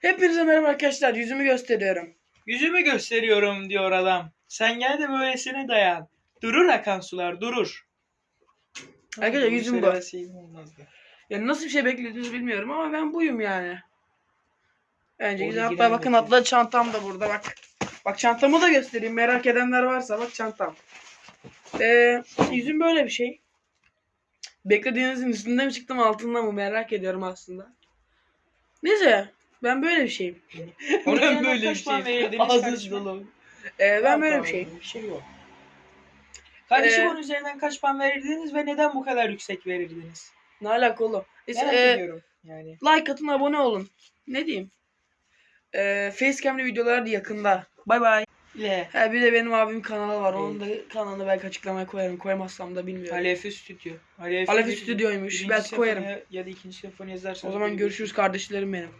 Hepinize merhaba arkadaşlar. Yüzümü gösteriyorum. Yüzümü gösteriyorum diyor adam. Sen gel de böylesine dayan. Durur akan sular durur. Arkadaşlar yüzüm bu. söylemeseydim olmazdı. Yani nasıl bir şey beklediğinizi bilmiyorum ama ben buyum yani. Bence güzel. Hatta bakın atla çantam da burada bak. Bak çantamı da göstereyim. Merak edenler varsa bak çantam. Ee, yüzüm böyle bir şey. Beklediğinizin üstünde mi çıktım altında mı merak ediyorum aslında. Neyse ben böyle bir şeyim. Ben böyle bir şey. verirdiniz Ağzınız dolu. Ee, ben böyle bir şey. Bir şey yok. Kardeşim Ee, onun üzerinden kaç puan verirdiniz ve neden bu kadar yüksek verirdiniz? Ne alaka oğlum? Merak ee, ediyorum yani. like atın abone olun. Ne diyeyim? Ee, Facecam'li videolar da yakında. Bay bay. Le. Ha bir de benim abimin kanalı var. Onun da kanalını belki açıklamaya koyarım. Koyamazsam da bilmiyorum. Alefi Stüdyo. Alefi, Alefi bir- Stüdyo'ymuş. Belki koyarım. Ya da ikinci senfoni yazarsanız. O zaman görüşürüz kardeşlerim benim.